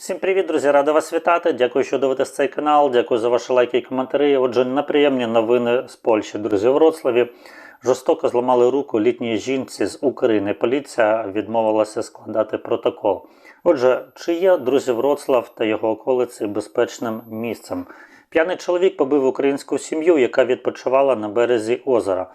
Всім привіт, друзі! Радий вас вітати. Дякую, що дивитесь цей канал. Дякую за ваші лайки і коментарі. Отже, неприємні новини з Польщі. Друзі, в Вроцлаві жорстоко зламали руку літній жінці з України. Поліція відмовилася складати протокол. Отже, чи є друзі Вроцлав та його околиці безпечним місцем? П'яний чоловік побив українську сім'ю, яка відпочивала на березі озера.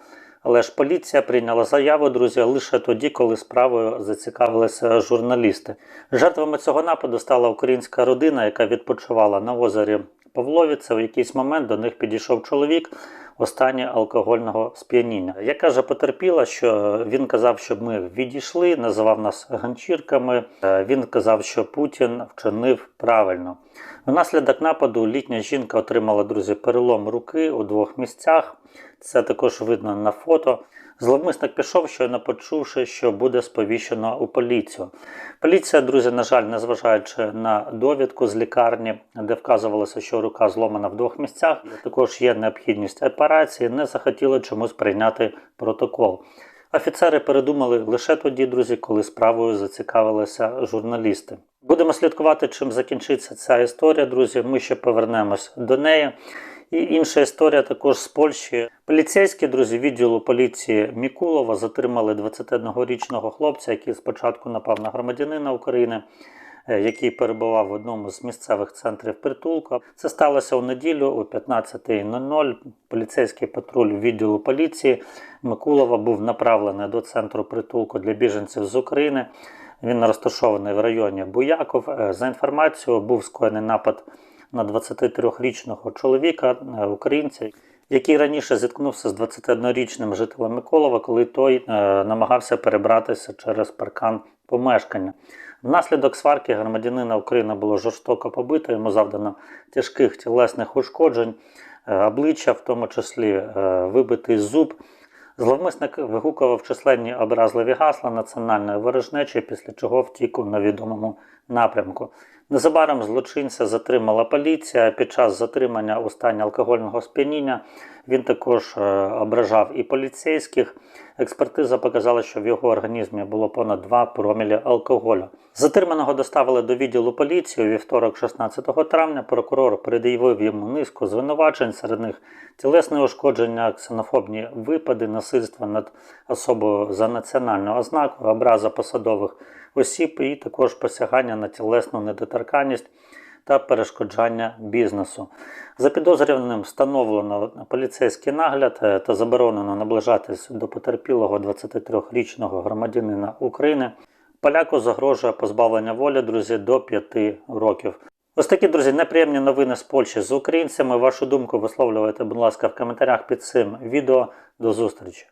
Але ж поліція прийняла заяву, друзі, лише тоді, коли справою зацікавилися журналісти. Жертвами цього нападу стала українська родина, яка відпочивала на озері Павловіце. В якийсь момент до них підійшов чоловік у стані алкогольного сп'яніння. Я каже, потерпіла, що він казав, щоб ми відійшли, називав нас ганчірками. Е, Він казав, що Путін вчинив правильно. Внаслідок нападу літня жінка отримала друзі перелом руки у двох місцях. Це також видно на фото. Зловмисник пішов, щойно почувши, що буде сповіщено у поліцію. Поліція, друзі, на жаль, незважаючи на довідку з лікарні, де вказувалося, що рука зломана в двох місцях, також є необхідність операції, не захотіли чомусь прийняти протокол. Офіцери передумали лише тоді, друзі, коли справою зацікавилися журналісти. Будемо слідкувати, чим закінчиться ця історія, друзі. Ми ще повернемось до неї. І інша історія також з Польщі. Поліцейські друзі відділу поліції Мікулова затримали 21-річного хлопця, який спочатку напав на громадянина України, е, який перебував в одному з місцевих центрів притулку. Це сталося у неділю о 15.00. Поліцейський патруль відділу поліції Микулова був направлений до центру притулку для біженців з України. Він розташований в районі Буяков. Е, За інформацією, був скоєний напад на 23-річного чоловіка, е, українця, який раніше зіткнувся з 21-річним жителем Миколова, коли той е, намагався перебратися через паркан помешкання. Внаслідок сварки громадянина України було жорстоко побито, йому завдано тяжких тілесних ушкоджень, обличчя, в тому числі вибитий зуб. Зловмисник вигукував численні образливі гасла національної ворожнечі, після чого втік у невідомому напрямку. Незабаром злочинця затримала поліція. Під час затримання у стані алкогольного сп'яніння він також е, ображав і поліцейських. Експертиза показала, що в його організмі було понад 2 промілі алкоголю. Затриманого доставили до відділу поліції у вівторок, 16 травня. Прокурор пред'явив йому низку звинувачень, серед них тілесне ушкодження, ксенофобні випади, насильство над особою за національною ознакою, образа посадових осіб і також посягання на тілесну недоторканність та перешкоджання бізнесу. За підозрюваним встановлено поліцейський нагляд е, та заборонено наближатись до потерпілого 23-річного громадянина України. Поляку загрожує позбавлення волі, друзі, до 5 років. Ось такі, друзі, неприємні новини з Польщі з українцями. Вашу думку висловлювайте, будь ласка, в коментарях під цим відео. До зустрічі!